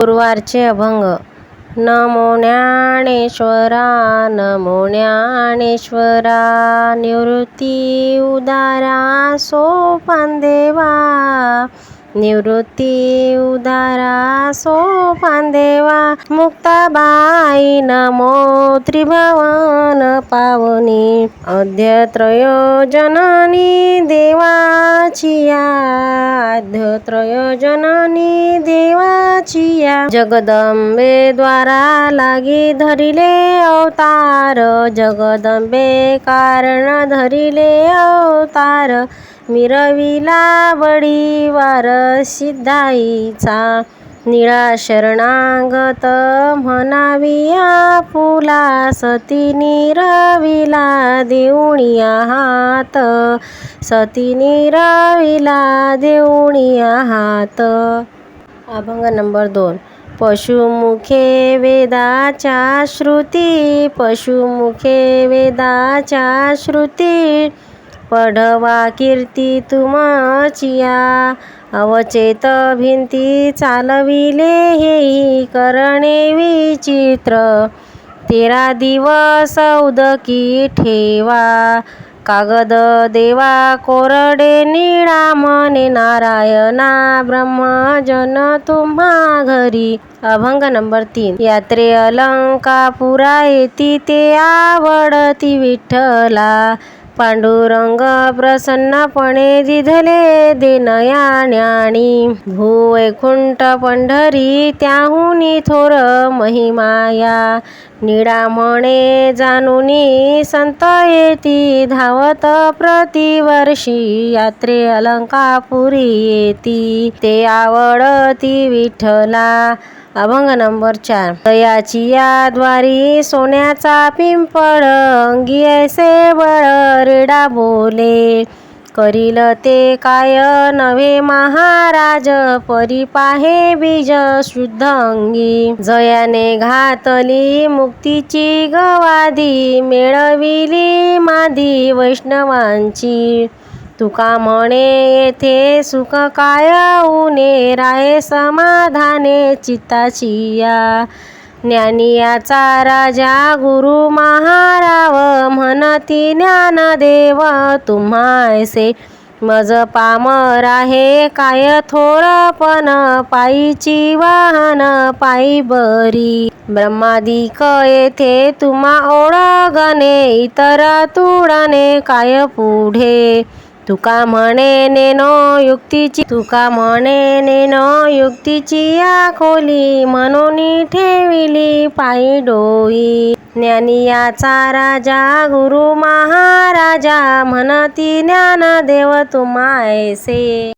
गुरुवारचे अभंग. नमो ज्ञानेश्वरा नमो ज्ञानेश्वरा निवृत्ती उदारा सोपान देवा. निवृत्ती उदारा सोपान देवा मुक्ताबाई नमो त्रिभवन पावनी. अध्यत्रयोजननी देवाचिया अध्यत्रयोजननी देवाचिया. जगदंबे द्वारा लागी धरिले अवतार जगदंबे कारण धरिले अवतार. मिरविला बळीवार सिद्धाईचा निळा शरणागत म्हणाविया फुला सती निरविला देऊणिया हात. सती निरविला देऊणिया हात. अभंग नंबर दोन. पशुमुखे वेदाच्या श्रुती पशुमुखे वेदाच्या श्रुती. पढवा कीर्ती तुमचिया. अवचेत भिंती चालविले हेही करणे विचित्र. तेरा दिवस उदकी ठेवा. कागद देवा कोरडे निळा मने नारायणा. ब्रह्मजन तुम्हा घरी. अभंग नंबर तीन. यात्रे अलंकापुरा येती ते आवडती विठ्ठला. पांडुरंग प्रसन्नपणे दिधले देनया ज्ञानी. भूवैकुंठ पंढरी त्याहुनी थोर महिमाया. निळा म्हणे जाणूनी संत येती धावत प्रतिवर्षी. यात्रे अलंकापुरी येती. ते आवडती विठ्ठला. अभंग नंबर चार. दयाची या द्वारी सोन्याचा पिंपळ अंगी ऐसे बळ रेडा बोले. करील ते काय नव्हे महाराज परी पाहे बीज शुद्ध अंगी. जयाने घातली मुक्तीची गवादी मिळविली मादी वैष्णवांची. तुका म्हणे येथे सुख काय? उने राय समाधाने चित्ताची या ज्ञानियाचा राजा गुरु महाराव म्हणती ज्ञानदेव तुम्हा मज पामर आहे काय? थोरपण पायीची वाहन पायी बरी. ब्रह्मादिक येथे तुम्हा ओळगणे इतर तुडणे काय पुढे? तुका म्हणे नेनो युक्तीची तुका म्हणे नेनो युक्तीची या खोली म्हणून ठेविली पायी डोई ज्ञानियाचा राजा गुरु महाराजा म्हणती ज्ञानदेव तुम्हा ऐसे